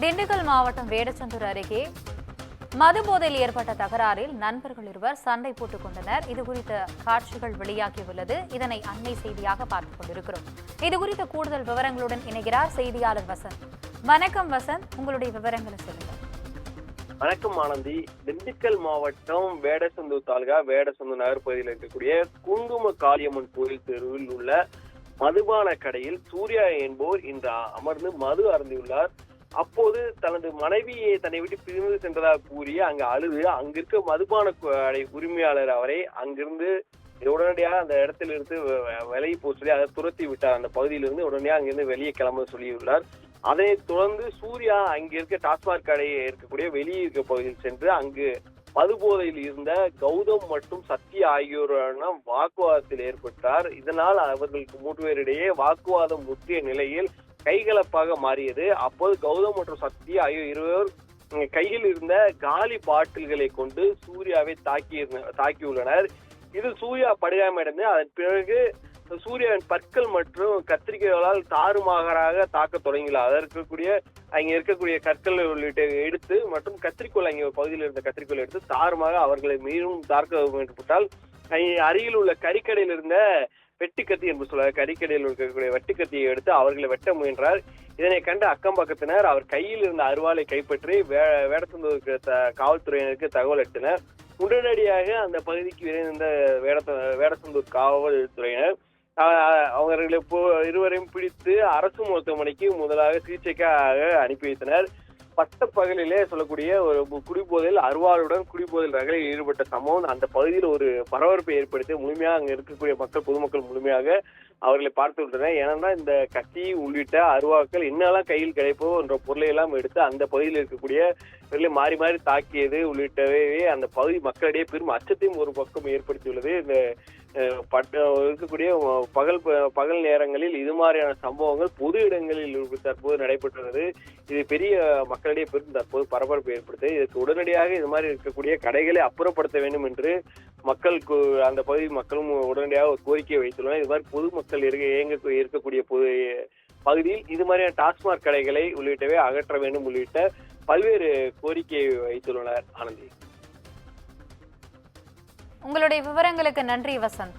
திண்டுக்கல் மாவட்டம் வேடச்சந்தூர் அருகே மது போதையில் ஏற்பட்ட தகராறில் நண்பர்கள் இருவர் சண்டை போட்டுக் கொண்டனர் இதுகுறித்த காட்சிகள் வெளியாகியுள்ளது. இதனை அன்னை செய்தியாக பார்த்துக் கொண்டிருக்கிறோம். இது குறித்த கூடுதல் விவரங்களுடன் இணைகிறார் செய்தியாளர் வசந்த். வணக்கம் வசந்த். உங்களுடைய விவரங்களை சொல்லுங்க. வணக்கம் ஆனந்தி. திண்டுக்கல் மாவட்டம் வேடசந்தூர் தாலுகா வேடசந்தூர் நகர் பகுதியில் இருக்கக்கூடிய குங்கும காளியம்மன் கோயில் தெருவில் உள்ள மதுபான கடையில் சூர்யா என்போர் இன்று அமர்ந்து மது அருந்தியுள்ளார். அப்போது தனது மனைவியை தன்னை விட்டு பிரிந்து சென்றதாக கூறி அங்கு அழுது அங்கிருக்க மதுபான உரிமையாளர் அவரை அங்கிருந்து உடனடியாக அந்த இடத்துல இருந்து விலகி போக சொல்லி அதை துரத்தி விட்டார். அந்த பகுதியிலிருந்து உடனடியாக அங்கிருந்து வெளியே கிளம்ப சொல்லியுள்ளார். அதனைத் தொடர்ந்து சூர்யா அங்கே இருக்க டாஸ்மாக் கடையை இருக்கக்கூடிய வெளியே இருக்க பகுதியில் சென்று அங்கு மதுபோதையில் இருந்த கௌதம் மற்றும் சத்யா ஆகியோருடன் வாக்குவாதத்தில் ஏற்பட்டார். இதனால் அவர்களுக்கு மூன்று பேரிடையே வாக்குவாதம் முற்றிய நிலையில் கைகலப்பாக மாறியது. அப்போது கௌதம் மற்றும் சக்தி ஆகிய இருவர் கையில் இருந்த காலி பாட்டில்களை கொண்டு சூர்யாவை தாக்கி தாக்கியுள்ளனர் இது சூர்யா படுகாயமடைந்து அதன் பிறகு சூர்யாவின் பற்கள் மற்றும் கத்திரிக்கைகளால் தாறுமாறாக தாக்க தொடங்கினார் அதில் இருக்கக்கூடிய அங்க இருக்கக்கூடிய கற்கள் உள்ளிட்ட எடுத்து மற்றும் கத்திரிக்கோள் அங்கே ஒரு பகுதியில் இருந்த கத்திரிக்கோள் எடுத்து தாறுமாக அவர்களை மீண்டும் தாக்க முயற்சிப்பட்டால் அருகில் உள்ள கறிக்கடையில் இருந்த வெட்டுக்கத்தி என்று சொல்ல கறிக்கடையில் இருக்கக்கூடிய வெட்டுக்கத்தியை எடுத்து அவர்களை வெட்ட முயன்றார். இதனை கண்டு அக்கம் பக்கத்தினர் அவர் கையில் இருந்த அருவாளை கைப்பற்றி வே வேடத்தந்தூருக்கு த- காவல்துறையினருக்கு தகவல் அளித்தனர். உடனடியாக அந்த பகுதிக்கு விரைந்த வேடத்த வேடத்தந்தூர் காவல்துறையினர் அவர்களை இருவரையும் பிடித்து அரசு மருத்துவமனைக்கு முதலாக சிகிச்சைக்காக அனுப்பி வைத்தனர். பட்ட பகலிலே சொல்லக்கூடிய ஒரு குடிபோதையில் அருவாளுடன் குடிபோதையில் ரகளில் ஈடுபட்ட சம்பவம் அந்த பகுதியில் ஒரு பரபரப்பை ஏற்படுத்தி முழுமையாக அங்கே இருக்கக்கூடிய மக்கள் பொதுமக்கள் முழுமையாக அவர்களை பார்த்து விட்டனர். ஏன்னா இந்த கத்தி உள்ளிட்ட அருவாக்கள் என்னெல்லாம் கையில் கிடைப்போ என்ற பொருளை எல்லாம் எடுத்து அந்த பகுதியில் இருக்கக்கூடிய இவர்களை மாறி மாறி தாக்கியது உள்ளிட்டவையே அந்த பகுதி மக்களிடையே பெரும் அச்சத்தையும் ஒரு பக்கம் ஏற்படுத்தியுள்ளது. இந்த இருக்கக்கூடிய பகல் ப- பகல் நேரங்களில் இது மாதிரியான சம்பவங்கள் பொது இடங்களில் தற்போது நடைபெற்றுள்ளது. இது பெரிய மக்களிடையே பெரும் தற்போது பரபரப்பு ஏற்படுத்து இதற்கு உடனடியாக இது மாதிரி இருக்கக்கூடிய கடைகளை அப்புறப்படுத்த வேண்டும் என்று மக்கள் கு- அந்த பகுதி மக்களும் உடனடியாக ஒரு கோரிக்கையை வைத்துள்ளனர். இது மாதிரி பொதுமக்கள் இருக்க இயங்க இருக்கக்கூடிய பொது பகுதியில் இது மாதிரியான டாஸ்மாக் கடைகளை உள்ளிட்டவை அகற்ற வேண்டும் உள்ளிட்ட பல்வேறு கோரிக்கையை வைத்துள்ளனர் ஆனந்தி. உங்களுடைய விவரங்களுக்கு நன்றி வசந்த்.